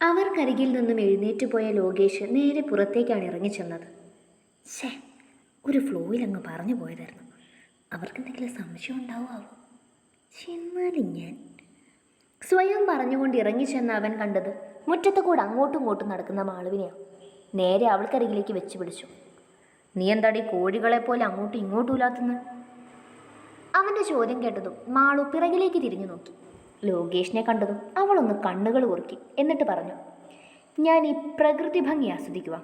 അവർക്കരികിൽ നിന്നും എഴുന്നേറ്റ് പോയ ലോകേഷ് നേരെ പുറത്തേക്കാണ് ഇറങ്ങിച്ചെന്നത് ശേ ഒരു ഫ്ലോയിൽ അങ്ങ് പറഞ്ഞു പോയതായിരുന്നു. അവർക്കെന്തെങ്കിലും സംശയം ഉണ്ടാവുമാവോ? ചെന്നാലും ഞാൻ. സ്വയം പറഞ്ഞുകൊണ്ട് ഇറങ്ങിച്ചെന്ന് അവൻ കണ്ടത് മുറ്റത്ത് കൂടെ അങ്ങോട്ടും ഇങ്ങോട്ടും നടക്കുന്ന മാളുവിനെയാണ് നേരെ അവൾക്കരികിലേക്ക് വെച്ച് പിടിച്ചു. നീ എന്താടി കോഴികളെ പോലെ അങ്ങോട്ടും ഇങ്ങോട്ടും ഇല്ലാത്തുന്ന അവന്റെ ചോദ്യം കേട്ടതും മാളു പിറകിലേക്ക് തിരിഞ്ഞു നോക്കി. ലോകേഷിനെ കണ്ടതും അവളൊന്ന് കണ്ണുകൾ ഉറുക്കി എന്നിട്ട് പറഞ്ഞു ഞാൻ ഈ പ്രകൃതി ഭംഗി ആസ്വദിക്കുക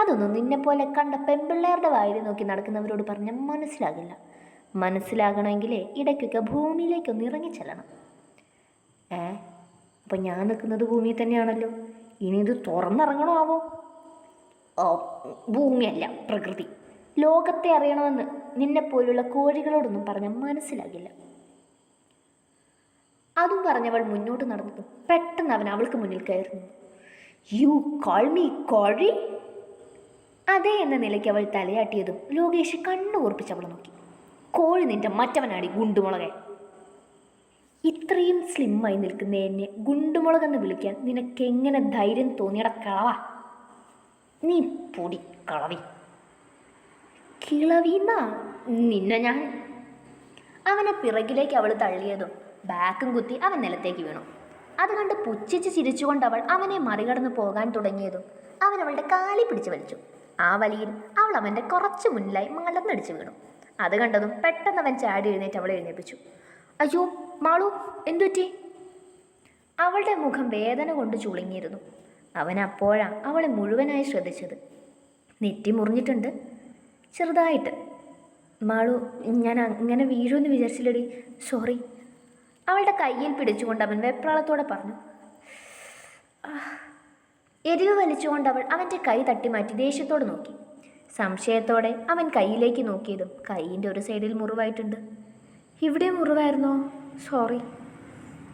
അതൊന്നും നിന്നെപ്പോലെ കണ്ട പെൺപിള്ളേരുടെ വായിൽ നോക്കി നടക്കുന്നവരോട് പറഞ്ഞാൽ മനസ്സിലാകില്ല. മനസ്സിലാകണമെങ്കിലേ ഇടയ്ക്കൊക്കെ ഭൂമിയിലേക്കൊന്ന് ഇറങ്ങിച്ചെല്ലണം ഏ അപ്പം ഞാൻ നിൽക്കുന്നത് ഭൂമിയിൽ തന്നെയാണല്ലോ. ഇനി ഇത് തുറന്നിറങ്ങണോ ആവോ? ഓ ഭൂമിയല്ല പ്രകൃതി. ലോകത്തെ അറിയണമെന്ന് നിന്നെപ്പോലുള്ള കോഴികളോടൊന്നും പറഞ്ഞാൽ മനസ്സിലാകില്ല. അതും പറഞ്ഞവൾ മുന്നോട്ട് നടന്നു. പെട്ടെന്ന് അവൻ അവൾക്ക് മുന്നിൽ കയറുന്നു. യു കോൾ മീ കോഴി അതെ എന്ന നിലയ്ക്ക് അവൾ തലയാട്ടിയതും ലോകേഷ് കണ്ണു ഓർപ്പിച്ച് അവൾ നോക്കി. കോഴി നിന്റെ മറ്റവനാടി ഗുണ്ടുമുളകെ. ഇത്രയും സ്ലിമ്മായി നിൽക്കുന്ന എന്നെ ഗുണ്ടുമുളകെന്ന് വിളിക്കാൻ നിനക്ക് എങ്ങനെ ധൈര്യം തോന്നിയട കളവ? നീ പൊടി കളവി. കിളവിന്നാ നിന്നെ ഞാൻ? അവനെ പിറകിലേക്ക് അവൾ തള്ളിയതും ബാക്കും കുത്തി അവൻ നിലത്തേക്ക് വീണു. അത് കണ്ട് പുച്ഛിച്ച് ചിരിച്ചുകൊണ്ട് അവൾ അവനെ മറികടന്ന് പോകാൻ തുടങ്ങിയതും അവൻ അവളുടെ കാലി പിടിച്ചു വലിച്ചു. ആ വലിയിൽ അവൾ അവന്റെ കുറച്ച് മുന്നിലായി മലർന്നടിച്ചു വീണു. അത് കണ്ടതും പെട്ടെന്ന് അവൻ ചാടി എഴുന്നേറ്റ് അവളെ എഴുന്നേപ്പിച്ചു. അയ്യോ മാളു എന്തുറ്റി അവളുടെ മുഖം വേദന കൊണ്ട് ചുളുങ്ങിയിരുന്നു. അവൻ അപ്പോഴാണ് അവളെ മുഴുവനായി ശ്രദ്ധിച്ചത്. നെറ്റി മുറിഞ്ഞിട്ടുണ്ട്. ചെറുതായിട്ട്. മാളു ഞാൻ അങ്ങനെ വീഴുമെന്ന് വിചാരിച്ചില്ലടി. സോറി. അവളുടെ കയ്യിൽ പിടിച്ചുകൊണ്ട് അവൻ വെപ്രാളത്തോടെ പറഞ്ഞു. എരിവ് വലിച്ചുകൊണ്ട് അവൾ അവന്റെ കൈ തട്ടിമാറ്റി ദേഷ്യത്തോട് നോക്കി. സംശയത്തോടെ അവൻ കൈയിലേക്ക് നോക്കിയതും കൈയിന്റെ ഒരു സൈഡിൽ മുറിവായിട്ടുണ്ട്. ഇവിടെ മുറിവായിരുന്നോ? സോറി.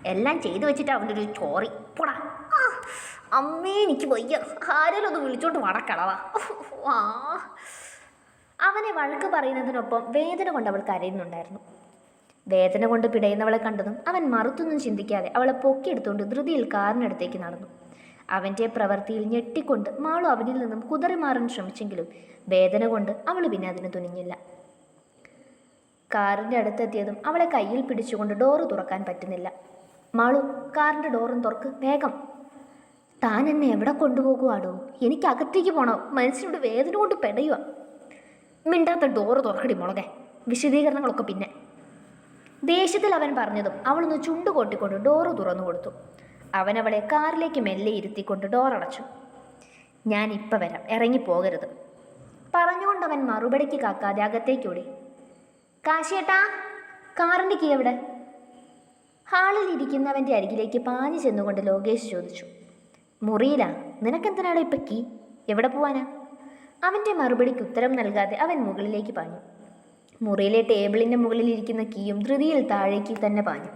എല്ലാം ചെയ്തു വെച്ചിട്ട് അവന്റെ ഒരു ചോറി. പോടാ. അമ്മേ എനിക്ക് വയ്യ. ആരെങ്കിലും ഒന്ന് വിളിച്ചോണ്ട് വടക്കളവാ അവനെ വഴക്ക് പറയുന്നതിനൊപ്പം വേദന കൊണ്ട് അവൾ കരയുന്നുണ്ടായിരുന്നു. വേദന കൊണ്ട് പിടയുന്നവളെ കണ്ടതും അവൻ മറുത്തൊന്നും ചിന്തിക്കാതെ അവളെ പൊക്കിയെടുത്തുകൊണ്ട് ധൃതിയിൽ കാറിനടുത്തേക്ക് നടന്നു. അവന്റെ പ്രവൃത്തിയിൽ ഞെട്ടിക്കൊണ്ട് മാളു അവനിൽ നിന്നും കുതറി മാറാൻ ശ്രമിച്ചെങ്കിലും വേദന കൊണ്ട് അവൾ പിന്നെ അതിന് തുനിഞ്ഞില്ല. കാറിന്റെ അടുത്തെത്തിയതും അവളെ കയ്യിൽ പിടിച്ചുകൊണ്ട് ഡോറ് തുറക്കാൻ പറ്റുന്നില്ല. മാളു കാറിന്റെ ഡോറും തുറക്ക് വേഗം. താൻ എന്നെ എവിടെ കൊണ്ടുപോകുവാടോ? എനിക്ക് അകത്തേക്ക് പോണോ? മനസ്സിനോട് വേദന കൊണ്ട് പെടയുക മിണ്ടാത്ത ഡോറ് തുറക്കടി മുളകെ വിശദീകരണങ്ങളൊക്കെ പിന്നെ. ദേഷ്യത്തിൽ അവൻ പറഞ്ഞതും അവളൊന്ന് ചുണ്ടു കൊട്ടിക്കൊണ്ട് ഡോറ് തുറന്നു കൊടുത്തു. അവനവളെ കാറിലേക്ക് മെല്ലെ ഇരുത്തിക്കൊണ്ട് ഡോർ അടച്ചു. ഞാൻ ഇപ്പം വരാം ഇറങ്ങിപ്പോകരുത് പറഞ്ഞുകൊണ്ട് അവൻ മറുപടിക്ക് കാക്കാതെ അകത്തേക്കോടി കാശിയേട്ടാ കാറിന്റെ കീ എവിടെ? ഹാളിൽ ഇരിക്കുന്നവന്റെ അരികിലേക്ക് പാഞ്ഞു ചെന്നുകൊണ്ട് ലോകേഷ് ചോദിച്ചു. മുറിയിലാ നിനക്കെന്തിനാണ് ഇപ്പം കീ? എവിടെ പോവാനാ? അവന്റെ മറുപടിക്ക് ഉത്തരം നൽകാതെ അവൻ മുകളിലേക്ക് പാഞ്ഞു. മുറിയിലെ ടേബിളിന്റെ മുകളിൽ ഇരിക്കുന്ന കീയും ധൃതിയിൽ താഴേക്ക് തന്നെ പാഞ്ഞു.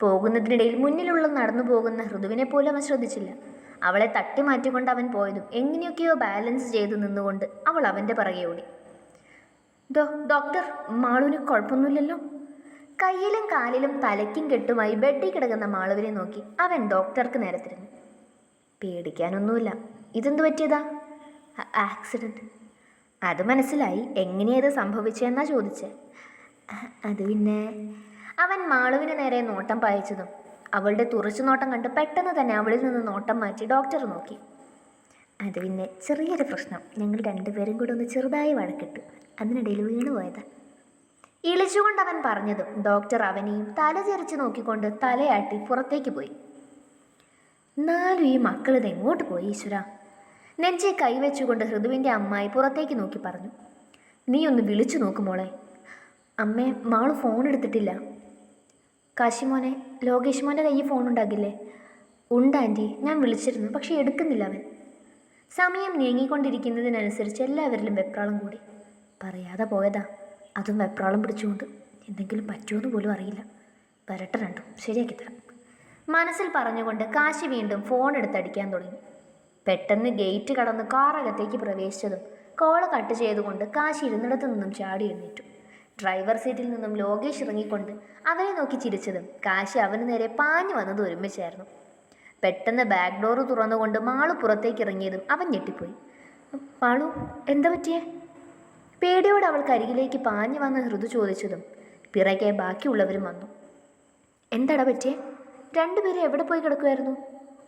പോകുന്നതിനിടയിൽ മുന്നിലുള്ള നടന്നു പോകുന്ന ഹൃദുവിനെ പോലും അവൻ ശ്രദ്ധിച്ചില്ല. അവളെ തട്ടി മാറ്റിക്കൊണ്ട് അവൻ പോയതും എങ്ങനെയൊക്കെയോ ബാലൻസ് ചെയ്ത് നിന്നുകൊണ്ട് അവൾ അവന്റെ പിറകെ ഓടി. ഡോക്ടർ മാളുവിന് കുഴപ്പമൊന്നുമില്ലല്ലോ? കയ്യിലും കാലിലും തലയ്ക്കും കെട്ടുമായി ബെഡിൽ കിടക്കുന്ന മാളുവിനെ നോക്കി അവൻ ഡോക്ടർക്ക് നേരെ തിരിഞ്ഞു. പേടിക്കാനൊന്നുമില്ല. ഇതെന്ത് പറ്റിയതാ? "ആ- ആക്സിഡന്റ് അത് മനസ്സിലായി. എങ്ങനെയത് സംഭവിച്ചെന്നാ ചോദിച്ചേ. "അ- അത് പിന്നെ അവൻ മാളുവിന് നേരെ നോട്ടം പായിച്ചതും അവളുടെ തുറച്ചു നോട്ടം കണ്ട് പെട്ടെന്ന് തന്നെ അവളിൽ നിന്ന് നോട്ടം മാറ്റി ഡോക്ടർ നോക്കി. അത് പിന്നെ ചെറിയൊരു പ്രശ്നം. ഞങ്ങൾ രണ്ടുപേരും കൂടെ ഒന്ന് ചെറുതായി വഴക്കിട്ടു. അതിനിടയിൽ വീണു പോയതാ. ഇളിച്ചുകൊണ്ട് അവൻ പറഞ്ഞതും ഡോക്ടർ അവനെയും തല ചെറിച്ച് നോക്കിക്കൊണ്ട് തലയാട്ടി പുറത്തേക്ക് പോയി. നാലു ഈ മക്കളിത് എങ്ങോട്ട് പോയി ഈശ്വര? നെഞ്ചെ കൈവച്ചുകൊണ്ട് ഹൃദുവിന്റെ അമ്മായി പുറത്തേക്ക് നോക്കി പറഞ്ഞു. നീ ഒന്ന് വിളിച്ചു നോക്ക് മോളെ. അമ്മേ മാൾ ഫോൺ എടുത്തിട്ടില്ല. കാശിമോനെ ലോകേഷ് മോന്റെ കയ്യിൽ ഫോൺ ഉണ്ടാകില്ലേ? ഉണ്ട് ആന്റി ഞാൻ വിളിച്ചിരുന്നു പക്ഷേ എടുക്കുന്നില്ല അവൻ. സമയം നീങ്ങിക്കൊണ്ടിരിക്കുന്നതിനനുസരിച്ച് എല്ലാവരിലും വെപ്രാളം കൂടി. പറയാതെ പോയതാ അതും വെപ്രാളം പിടിച്ചുകൊണ്ട്. എന്തെങ്കിലും പറ്റുമെന്ന് പോലും അറിയില്ല. വരട്ടെ രണ്ടും ശരിയാക്കി തരാം. മനസ്സിൽ പറഞ്ഞുകൊണ്ട് കാശി വീണ്ടും ഫോൺ എടുത്തടിക്കാൻ തുടങ്ങി. പെട്ടെന്ന് ഗേറ്റ് കടന്ന് കാറകത്തേക്ക് പ്രവേശിച്ചതും കോൾ കട്ട് ചെയ്തുകൊണ്ട് കാശി ഇരുന്നിടത്തു നിന്നും ചാടി എഴുന്നേറ്റു ഡ്രൈവർ സീറ്റിൽ നിന്നും ലോകേഷ് ഇറങ്ങിക്കൊണ്ട് അവനെ നോക്കി ചിരിച്ചതും കാശി അവന് നേരെ പാഞ്ഞു വന്നത് ഒരുമിച്ചായിരുന്നു. പെട്ടെന്ന് ബാക്ക് ഡോറ് തുറന്നുകൊണ്ട് മാളു പുറത്തേക്ക് ഇറങ്ങിയതും അവൻ ഞെട്ടിപ്പോയി. മാളു എന്താ പറ്റിയേ? പേടിയോടെ അവൾക്ക് അരികിലേക്ക് പാഞ്ഞു വന്ന് ഹൃദു ചോദിച്ചതും പിറകെ ബാക്കിയുള്ളവരും വന്നു. എന്താടാ പറ്റിയേ? രണ്ടുപേരും എവിടെ പോയി കിടക്കുമായിരുന്നു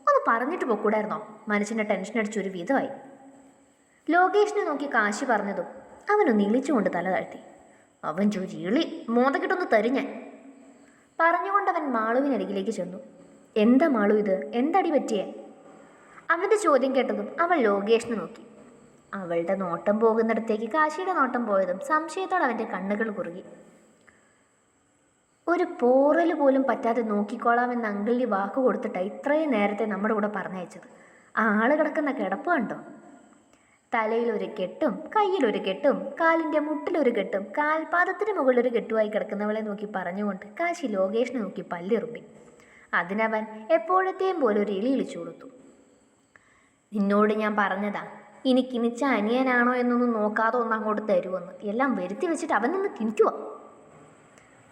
ഒന്ന് പറഞ്ഞിട്ട് പൊക്കൂടായിരുന്നോ? മനസ്സിന്റെ ടെൻഷൻ അടിച്ചൊരു വിധമായി. ലോകേഷിനെ നോക്കി കാശി പറഞ്ഞതും അവനൊന്ന് ഇളിച്ചുകൊണ്ട് തല താഴ്ത്തി. അവൻ ചൊരിളി മോതക്കിട്ടൊന്ന് തരും ഞാൻ. പറഞ്ഞുകൊണ്ട് അവൻ മാളുവിനരികിലേക്ക് ചെന്നു. എന്താ മാളു ഇത്? എന്തടി പറ്റിയേ? അവന്റെ ചോദ്യം കേട്ടതും അവൾ ലോകേഷിനെ നോക്കി. അവളുടെ നോട്ടം പോകുന്നിടത്തേക്ക് കാശിയുടെ നോട്ടം പോയതും സംശയത്തോടെ അവന്റെ കണ്ണുകൾ കുറുകി. ഒരു പോറൽ പോലും പറ്റാതെ നോക്കിക്കോളാമെന്ന് അങ്കിളിന് വാക്ക് കൊടുത്തിട്ടാണ് ഇത്രയും നേരത്തെ നമ്മുടെ കൂടെ പറഞ്ഞയച്ചത്. ആ ആൾ കിടക്കുന്ന കിടപ്പ് കണ്ടോ? തലയിൽ ഒരു കെട്ടും കയ്യിലൊരു കെട്ടും കാലിന്റെ മുട്ടിലൊരു കെട്ടും കാൽപാദത്തിന് മുകളിലൊരു കെട്ടുമായി കിടക്കുന്നവളെ നോക്കി പറഞ്ഞുകൊണ്ട് കാശി ലോകേഷിനെ നോക്കി പല്ലിറുമ്പി. അതിനവൻ എപ്പോഴത്തെയും പോലെ ഒരു ഇളി ഇളിച്ചു കൊടുത്തു. നിന്നോട് ഞാൻ പറഞ്ഞതാ ഇനി കിണിച്ച അനിയനാണോ എന്നൊന്നും നോക്കാതെ ഒന്ന് അങ്ങോട്ട് തരുമെന്ന് എല്ലാം വരുത്തി വെച്ചിട്ട് അവൻ നിന്ന് കിണിക്കുവാ.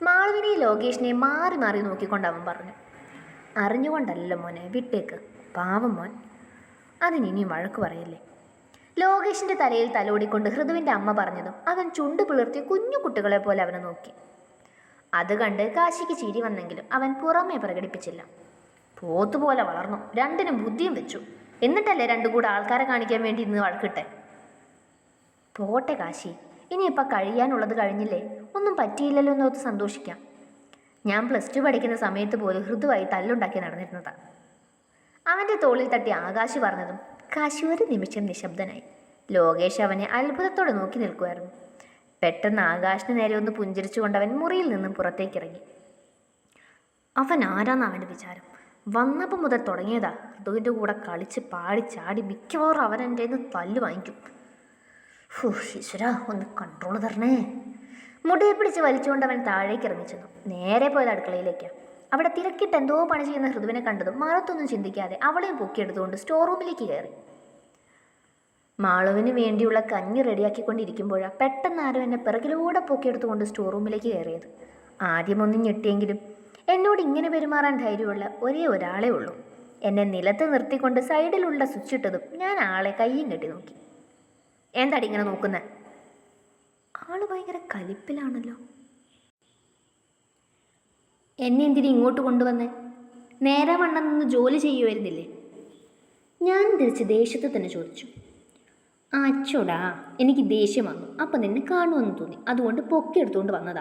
മാളവിനെയും ലോകേഷിനെ മാറി മാറി നോക്കിക്കൊണ്ട് അവൻ പറഞ്ഞു അറിഞ്ഞുകൊണ്ടല്ലോ മോനെ വിട്ടേക്ക്. പാവം മോൻ. അതിനിനിയും വഴക്ക് പറയല്ലേ? ലോകേഷിന്റെ തലയിൽ തലോടിക്കൊണ്ട് ഹൃദുവിന്റെ അമ്മ പറഞ്ഞതും അവൻ ചുണ്ട് പിളർത്തി കുഞ്ഞു കുട്ടികളെ പോലെ അവനെ നോക്കി. അത് കണ്ട് കാശിക്ക് ചിരി വന്നെങ്കിലും അവൻ പുറമേ പ്രകടിപ്പിച്ചില്ല. പോത്തുപോലെ വളർന്നു. രണ്ടിനും ബുദ്ധിയും വെച്ചു. എന്നിട്ടല്ലേ രണ്ടു കൂടെ ആൾക്കാരെ കാണിക്കാൻ വേണ്ടി ഇന്ന് വഴക്കിട്ടെ? പോട്ടെ കാശി. ഇനിയിപ്പോൾ കഴിയാനുള്ളത് കഴിഞ്ഞില്ലേ? ഒന്നും പറ്റിയില്ലല്ലോ എന്ന് ഓർത്ത് സന്തോഷിക്കാം. ഞാൻ പ്ലസ് ടു പഠിക്കുന്ന സമയത്ത് പോലും ഹൃദുവായി തല്ലുണ്ടാക്കി നടന്നിരുന്നതാണ് അവന്റെ തോളിൽ തട്ടി ആകാശി പറഞ്ഞതും കാശി ഒരു നിമിഷം നിശബ്ദനായി. ലോകേഷ് അവനെ അത്ഭുതത്തോടെ നോക്കി നിൽക്കുമായിരുന്നു പെട്ടെന്ന് ആകാശിന് നേരെ ഒന്ന് പുഞ്ചിരിച്ചുകൊണ്ട് അവൻ മുറിയിൽ നിന്നും പുറത്തേക്കിറങ്ങി അവൻ ആരാന്ന് അവന്റെ വിചാരം? വന്നപ്പോൾ മുതൽ തുടങ്ങിയതാ. ഋതുവിന്റെ കൂടെ കളിച്ച് പാടി ചാടി മിക്കവാറും അവൻ എന്റെ നിന്ന് തല്ല് വാങ്ങിക്കും. ഈശ്വര ഒന്ന് കൺട്രോൾ തരണേ. മുടിയെ പിടിച്ച് വലിച്ചുകൊണ്ട് അവൻ താഴേക്ക് ഇറങ്ങി ചെന്നു. നേരെ പോയത് അടുക്കളയിലേക്ക്. അവിടെ തിരക്കിട്ട് എന്തോ പണി ചെയ്യുന്ന ഹൃദുവിനെ കണ്ടതും മറത്തൊന്നും ചിന്തിക്കാതെ അവളെയും പൊക്കിയെടുത്തുകൊണ്ട് സ്റ്റോർ റൂമിലേക്ക് കയറി. മാളുവിന് വേണ്ടിയുള്ള കഞ്ഞി റെഡിയാക്കിക്കൊണ്ടിരിക്കുമ്പോഴാണ് പെട്ടെന്ന് ആരും എന്നെ പിറകിലൂടെ പൊക്കിയെടുത്തുകൊണ്ട് സ്റ്റോർ റൂമിലേക്ക് കയറിയത്. ആദ്യമൊന്നും ഞെട്ടിയെങ്കിലും എന്നോട് ഇങ്ങനെ പെരുമാറാൻ ധൈര്യമുള്ള ഒരേ ഒരാളേ ഉള്ളൂ. എന്നെ നിലത്ത് നിർത്തിക്കൊണ്ട് സൈഡിലുള്ള സ്വിച്ച് ഇട്ടതും ഞാൻ ആളെ കയ്യും കെട്ടി നോക്കി. എന്താടി ഇങ്ങനെ നോക്കുന്നത് ആൾ ഭയങ്കര കലിപ്പിലാണല്ലോ. എന്നെ എന്തിനു ഇങ്ങോട്ട് കൊണ്ടുവന്നേ? നേരെ വണ്ണം നിന്ന് ജോലി ചെയ്യുമായിരുന്നില്ലേ ഞാൻ തിരിച്ച് ദേഷ്യത്തെ തന്നെ ചോദിച്ചു. ആ അച്ചോടാ എനിക്ക് ദേഷ്യം വന്നു. അപ്പം നിന്നെ കാണുമെന്ന് തോന്നി. അതുകൊണ്ട് പൊക്കിയെടുത്തുകൊണ്ട് വന്നതാ.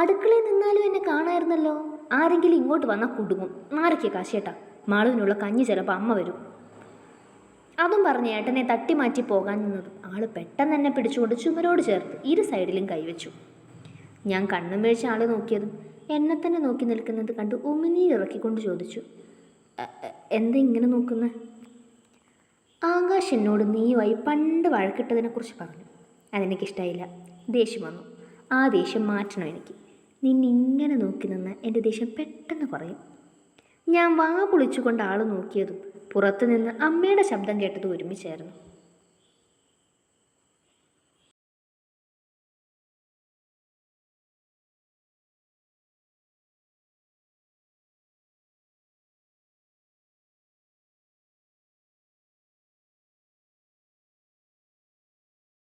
അടുക്കളയിൽ നിന്നാലും എന്നെ കാണായിരുന്നല്ലോ. ആരെങ്കിലും ഇങ്ങോട്ട് വന്നാൽ കുടുങ്ങും. ആരൊക്കെ കാശേട്ടാ മാളുവിനുള്ള കഞ്ഞി ചിലപ്പോൾ അമ്മ വരും. അതും പറഞ്ഞ് ഏട്ടനെ തട്ടി മാറ്റി പോകാൻ നിന്നതും. ആൾ പെട്ടെന്ന് തന്നെ പിടിച്ചുകൊണ്ട് ചുമരോട് ചേർത്ത് ഇരു സൈഡിലും കൈവച്ചു. ഞാൻ കണ്ണും വീഴ്ച ആൾ നോക്കിയതും എന്നെ തന്നെ നോക്കി നിൽക്കുന്നത് കണ്ട് ഉമിനീർ ഇറക്കിക്കൊണ്ട് ചോദിച്ചു "എ- എ- എന്താ ഇങ്ങനെ നോക്കുന്നത് ആകാശ് എന്നോട് നീയുമായി പണ്ട് വഴക്കിട്ടതിനെക്കുറിച്ച് പറഞ്ഞു. അതെനിക്കിഷ്ടമായില്ല ദേഷ്യം വന്നു. ആ ദേഷ്യം മാറ്റണം എനിക്ക്. നിന്നിങ്ങനെ നോക്കി നിന്ന് എന്റെ ദേഷ്യം പെട്ടെന്ന് കുറയും. ഞാൻ വാ പൊളിച്ചുകൊണ്ട് ആൾ നോക്കിയതും പുറത്തുനിന്ന് അമ്മയുടെ ശബ്ദം കേട്ടത് ഒരുമിച്ചായിരുന്നു.